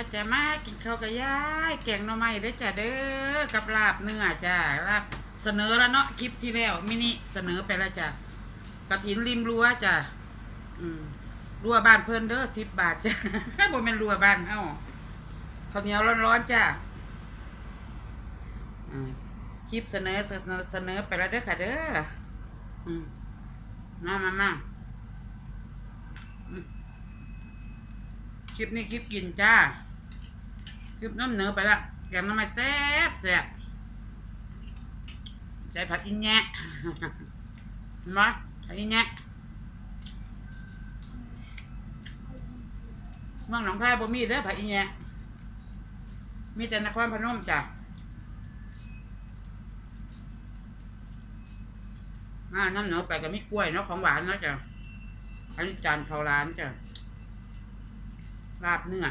าจะมากินข้าวกับยายแกงหน่อไม้เด้อจ้ะเด้อกับลาบเนื้อจ้ะลาบเสนอแล้วเนาะคลิปที่แล้วมินิเสนอไปแล้วจ้ะกระถินริมรั้วจ้ะอืมรั้วบ้านเพิ่นเด้อสิบบาทจ้ะบ่แม่นรั้วบ้านเฮาข้าวเหนียวร้อนๆจ้ะคลิปเสนอเสนอเสนอไปแล้วเด้อค่ะเด้ออืมมามามาคลิปนี้คลิปกินจ้า คลิปน้ำเนื้อไปละแกงน้ำมันแซ่บแซ่บใส่ผักอินแงะเห็นไหมผักอินแงะเมืองหนองแพร่บ่มีเด้อผักอินแงะมีแต่นครพนมจ้ะอ่าน้ำเนื้อไปก็มีกล้วยเนาะของหวานเนาะจ้ะอันนี้จานข้าวร้านจ้ะลาบเนื้อ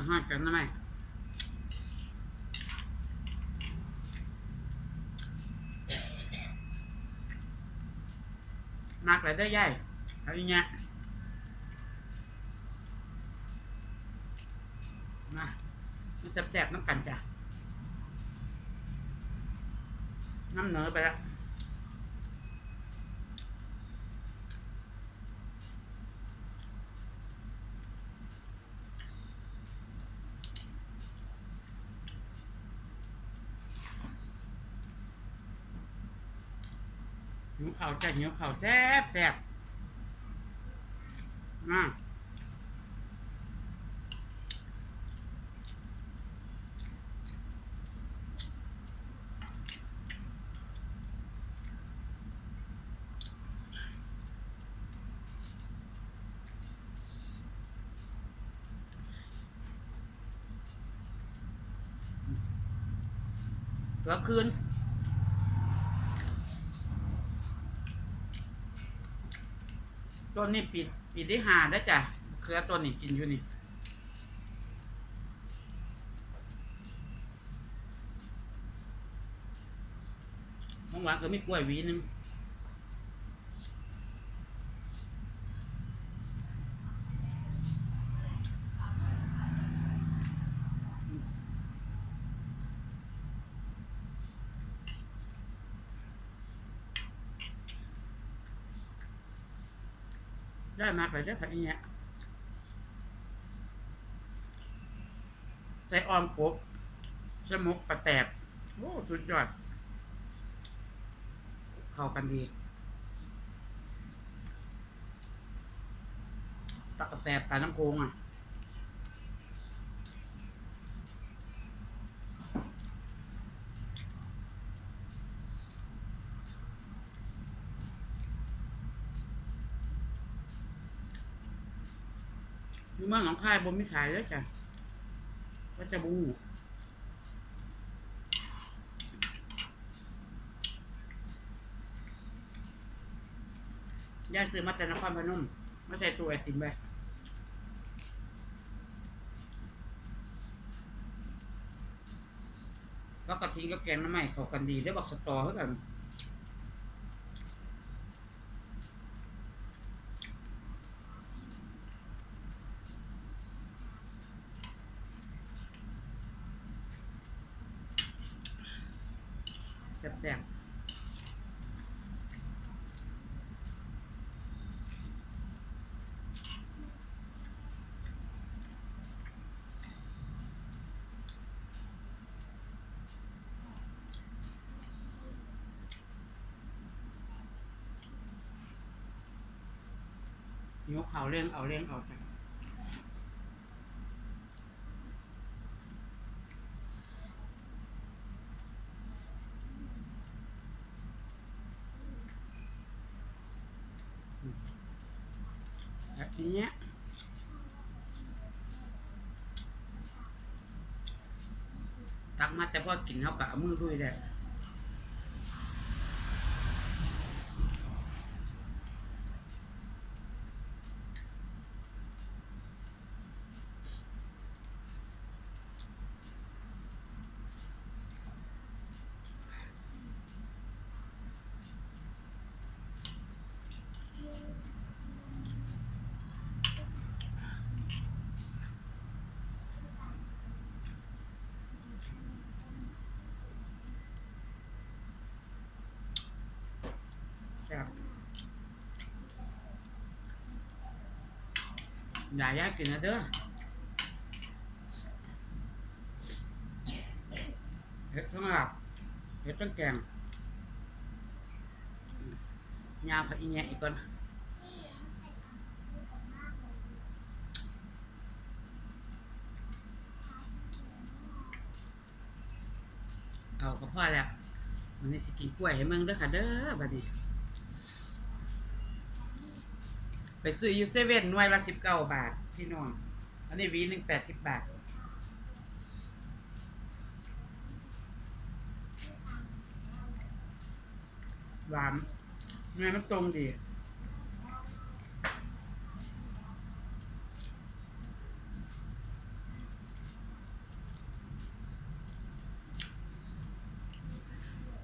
ห้อนห้อนกันนะไหมมากเลยได้อยัยเอาอย่างเงี้ยมามันแสบๆน้ำกันจ้ะน้ำเนือไปแล้ว หิวข่าวจ้ะหิวข่าวแซ่บแซ่บมาตัวคืน ต้นนี้ปีปีที่หาได้จ้ะเครือต้นนี้กินอยู่นี่เมื่อวานก็มีกล้วยหวีหนึง ได้มากเลยจ้ะผัดเนี้ยใส่ออมกบสมุกปลาแตกโอ้สุดยอด เข้ากันดีปลากะแตบปลาน้ำโกงอะ อยู่เมืองหนองคายบ่มีขายแล้วจ้ะก็จะบูย่าซื้อมาแต่นครพนมมาใส่ตัวไอติมไปแล้วกระทิงกับแกงน้ำใหม่เข้ากันดีได้บอกสตอเท่ากัน แซ่บๆยก เขาเร่งเอาเร่งเอาจ้ะแบบนี้ตักมาแต่พอกินเขากะมือด้วยแหละ อย่ายากินนะเด้อเห็ดทั้งหลับเห็ดทั้งแกงยาผักอีแยอีกก่อนเอาก็พอแล้ววันนี้สิกินกล้วยให้เมืองเด้อค่ะเด้อบัดนี้ ไปซื้ออยูเซเว่นหน่วยละสิบเก้าบาท พี่น้อง อันนี้วีหนึ่งแปดสิบบาท หวานเนื้อมันตรงดี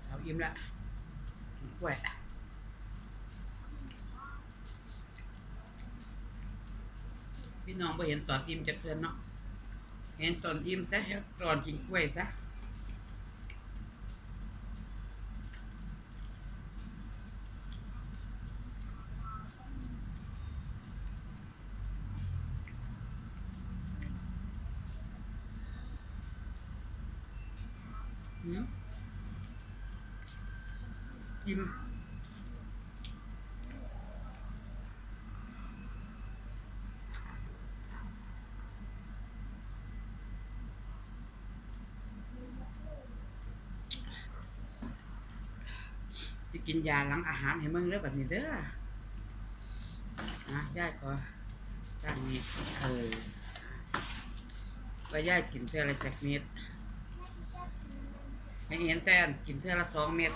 เอาอิ่มละกินกล้วย พี่น้องไปเห็นตอนอิ่มจากเพื่อนเนาะเห็นตอนอิ่มซะตอนกินกล้วยซะอืม สิกินยาหลังอาหารให้มึงเด้อแบบนี้เด้อนะยายขอตั้งนี้เออว่ายายกินเท่าไรจากเม็ดให้เห็นแต่กินเท่าละสองเม็ด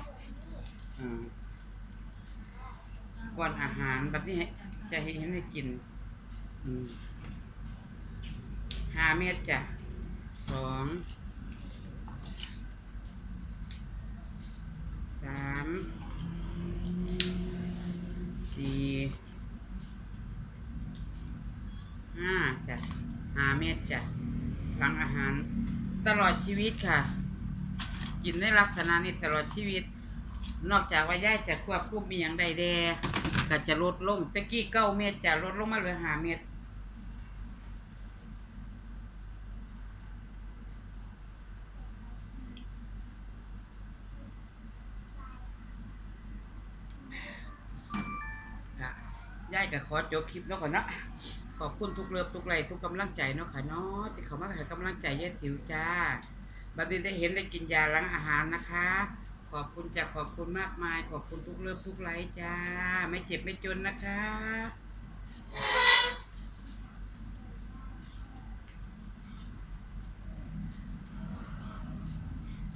ก่อนอาหารแบบนี้จะให้เห็นให้กินห้าเม็ดจ้ะสองสาม สี่ห้าจ้ะหาเม็ดจ้ะหลังอาหาร ตลอดชีวิตค่ะ กินในลักษณะนี้ตลอดชีวิต นอกจากว่าย่ายจะควบคุมมีอย่างใดแดก็จะลดลงตะกี้เก้าเมตรจะลดลงมาเหลือหาเมตร ค่ะ ได้ก็ขอจบคลิปแล้วก่อนเนาะขอบคุณทุกเลือบทุกไลทุกกำลังใจเนาะค่ะเนาะที่เขามาให้กำลังใจย่ายติ๋วจ้าบัดนี้ได้เห็นได้กินยาล้างอาหารนะคะ ขอบคุณจ้ะขอบคุณมากมาย ขอบคุณทุกเลือบทุกไลจ้า ไม่เจ็บไม่จนนะคะ